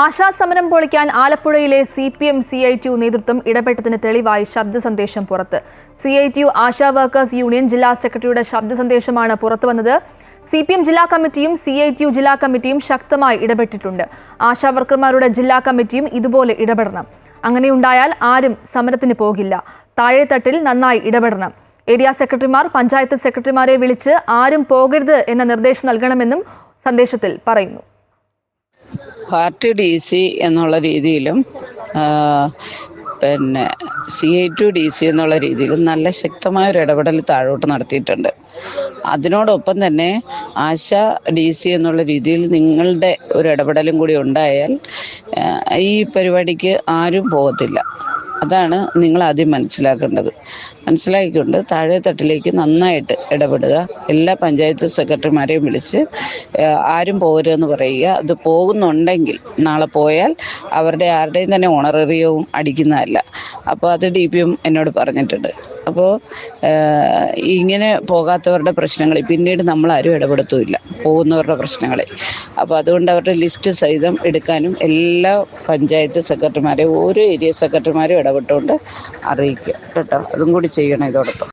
ആശാ സമരം പൊളിക്കാൻ ആലപ്പുഴയിലെ C P M C I T നേതൃത്വം ഇടപെട്ടതിന് തെളിവായി ശബ്ദ സന്ദേശം പുറത്ത്. C I T ASHA workers union ജില്ലാ സെക്രട്ടറിയുടെ ശബ്ദ സന്ദേശമാണ് പുറത്തുവന്നത്. സി പി എം ജില്ലാ കമ്മിറ്റിയും സി ഐ ടി ജില്ലാ കമ്മിറ്റിയും ശക്തമായി ഇടപെട്ടിട്ടുണ്ട്. ആശാ വർക്കർമാരുടെ ജില്ലാ കമ്മിറ്റിയും ഇതുപോലെ ഇടപെടണം. അങ്ങനെയുണ്ടായാൽ ആരും സമരത്തിന് പോകില്ല. താഴെത്തട്ടിൽ നന്നായി ഇടപെടണം. ഏരിയ സെക്രട്ടറിമാർ പഞ്ചായത്ത് സെക്രട്ടറിമാരെ വിളിച്ച് ആരും പോകരുത് എന്ന നിർദ്ദേശം നൽകണമെന്നും സന്ദേശത്തിൽ പറയുന്നു. പാർട്ടി ഡി സി എന്നുള്ള രീതിയിലും പിന്നെ C I to D C എന്നുള്ള രീതിയിലും നല്ല ശക്തമായ ഒരു ഇടപെടൽ താഴോട്ട് നടത്തിയിട്ടുണ്ട്. അതിനോടൊപ്പം തന്നെ ആശ ഡി സി എന്നുള്ള രീതിയിൽ നിങ്ങളുടെ ഒരു ഇടപെടലും കൂടി ഉണ്ടായാൽ ഈ പരിപാടിക്ക് ആരും പോകത്തില്ല. അതാണ് നിങ്ങൾ ആദ്യം മനസ്സിലാക്കേണ്ടത്. മനസ്സിലാക്കിക്കൊണ്ട് താഴെ തട്ടിലേക്ക് നന്നായിട്ട് ഇടപെടുക. എല്ലാ പഞ്ചായത്ത് സെക്രട്ടറിമാരെയും വിളിച്ച് ആരും പോകരുതെന്ന് പറയുക. അത് പോകുന്നുണ്ടെങ്കിൽ നാളെ പോയാൽ അവരുടെ ആരുടെയും തന്നെ ഓണറേറിയവും അടിക്കുന്നതല്ല. അപ്പോൾ അത് ഡി പിയും എന്നോട് പറഞ്ഞിട്ടുണ്ട്. അപ്പോൾ ഇങ്ങനെ പോകാത്തവരുടെ പ്രശ്നങ്ങളിൽ പിന്നീട് നമ്മൾ ആരും ഇടപെടുത്തുമില്ല. പോകുന്നവരുടെ പ്രശ്നങ്ങളെ. അപ്പോൾ അതുകൊണ്ട് അവരുടെ ലിസ്റ്റ് സഹിതം എടുക്കാനും എല്ലാ പഞ്ചായത്ത് സെക്രട്ടറിമാരെയും ഓരോ ഏരിയ സെക്രട്ടറിമാരും ഇടപെട്ടുകൊണ്ട് അറിയിക്കുക. കേട്ടോ? അതും കൂടി ചെയ്യണം ഇതോടൊപ്പം.